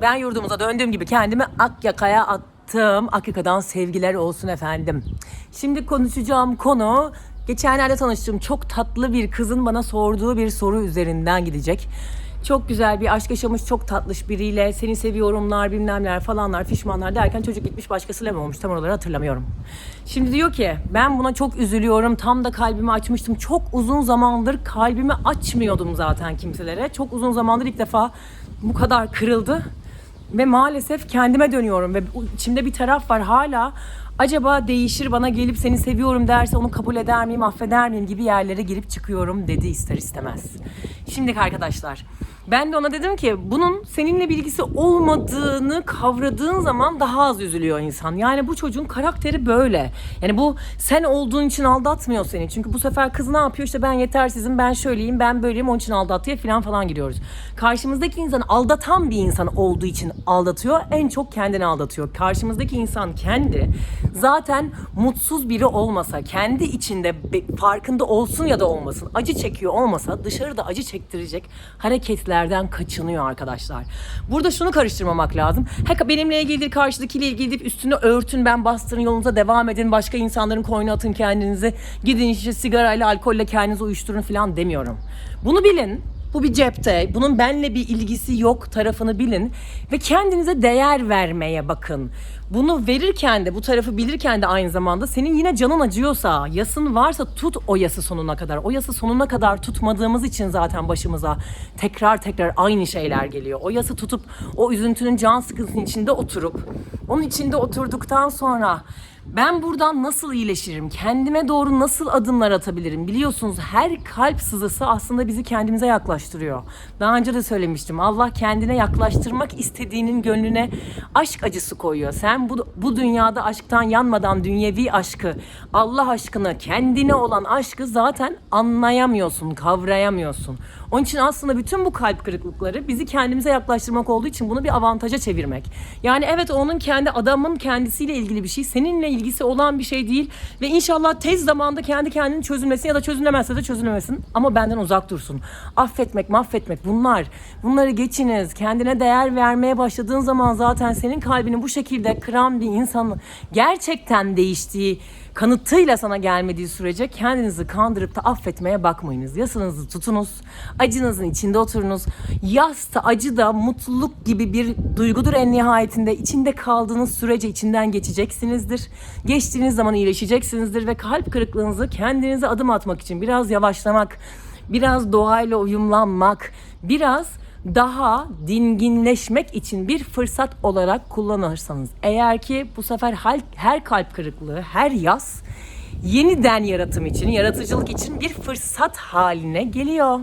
Ben yurdumuza döndüğüm gibi kendimi Akyaka'ya attım. Akyaka'dan sevgiler olsun efendim. Şimdi konuşacağım konu geçenlerde tanıştığım çok tatlı bir kızın bana sorduğu bir soru üzerinden gidecek. Çok güzel bir aşk yaşamış, çok tatlış biriyle seni seviyorumlar, bilmemler falanlar, fişmanlar derken çocuk gitmiş başkasıyla mı olmuş tam oraları hatırlamıyorum. Şimdi diyor ki ben buna çok üzülüyorum, tam da kalbimi açmıştım. Çok uzun zamandır kalbimi açmıyordum zaten kimselere. Çok uzun zamandır ilk defa bu kadar kırıldı. Ve maalesef kendime dönüyorum ve içimde bir taraf var. Hala acaba değişir bana gelip seni seviyorum derse onu kabul eder miyim affeder miyim gibi yerlere girip çıkıyorum dedi ister istemez. Şimdi arkadaşlar ben de ona dedim ki bunun seninle bilgisi olmadığını kavradığın zaman daha az üzülüyor insan. Yani bu çocuğun karakteri böyle. Yani bu sen olduğun için aldatmıyor seni. Çünkü bu sefer kız ne yapıyor? İşte ben yetersizim, ben şöyleyim, ben böyleyim onun için aldatıyor falan falan giriyoruz. Karşımızdaki insan aldatan bir insan olduğu için aldatıyor. En çok kendini aldatıyor. Karşımızdaki insan kendi zaten mutsuz biri olmasa, kendi içinde farkında olsun ya da olmasın, acı çekiyor olmasa dışarıda acı çektirecek hareketlerden kaçınıyor arkadaşlar. Burada şunu karıştırmamak lazım. Ha benimle ilgilidir, karşıdakiyle ilgilidir, üstünü örtün, ben bastırın, yolunuza devam edin, başka insanların koyuna atın kendinizi, gidin işte sigarayla, alkolle kendinizi uyuşturun falan demiyorum. Bunu bilin. Bu bir cepte. Bunun benle bir ilgisi yok tarafını bilin ve kendinize değer vermeye bakın. Bunu verirken de bu tarafı bilirken de aynı zamanda senin yine canın acıyorsa, yasın varsa tut o yası sonuna kadar. O yası sonuna kadar tutmadığımız için zaten başımıza tekrar tekrar aynı şeyler geliyor. O yası tutup o üzüntünün can sıkıntısının içinde oturup onun içinde oturduktan sonra ben buradan nasıl iyileşirim? Kendime doğru nasıl adımlar atabilirim? Biliyorsunuz her kalp sızısı aslında bizi kendimize yaklaştırıyor. Daha önce de söylemiştim. Allah kendine yaklaştırmak istediğinin gönlüne aşk acısı koyuyor. Sen bu, bu dünyada aşktan yanmadan dünyevi aşkı, Allah aşkını, kendine olan aşkı zaten anlayamıyorsun, kavrayamıyorsun. Onun için aslında bütün bu kalp kırıklıkları bizi kendimize yaklaştırmak olduğu için bunu bir avantaja çevirmek. Yani evet onun kendi adamın kendisiyle ilgili bir şey, seninle ilgisi olan bir şey değil ve inşallah tez zamanda kendi kendini çözülmesin ya da çözülemezse de çözülemesin ama benden uzak dursun. Affetmek, mahvetmek bunlar. Bunları geçiniz. Kendine değer vermeye başladığın zaman zaten senin kalbini bu şekilde kıran bir insanın gerçekten değiştiği kanıtıyla sana gelmediği sürece kendinizi kandırıp da affetmeye bakmayınız. Yasınızı tutunuz. Acınızın içinde oturunuz. Yas da acı da mutluluk gibi bir duygudur en nihayetinde. İçinde kaldığınız sürece içinden geçeceksinizdir. Geçtiğiniz zaman iyileşeceksinizdir ve kalp kırıklığınızı kendinize adım atmak için biraz yavaşlamak, biraz doğayla uyumlanmak, biraz daha dinginleşmek için bir fırsat olarak kullanırsanız eğer ki bu sefer her, kalp kırıklığı, her yaz yeniden yaratım için, yaratıcılık için bir fırsat haline geliyor.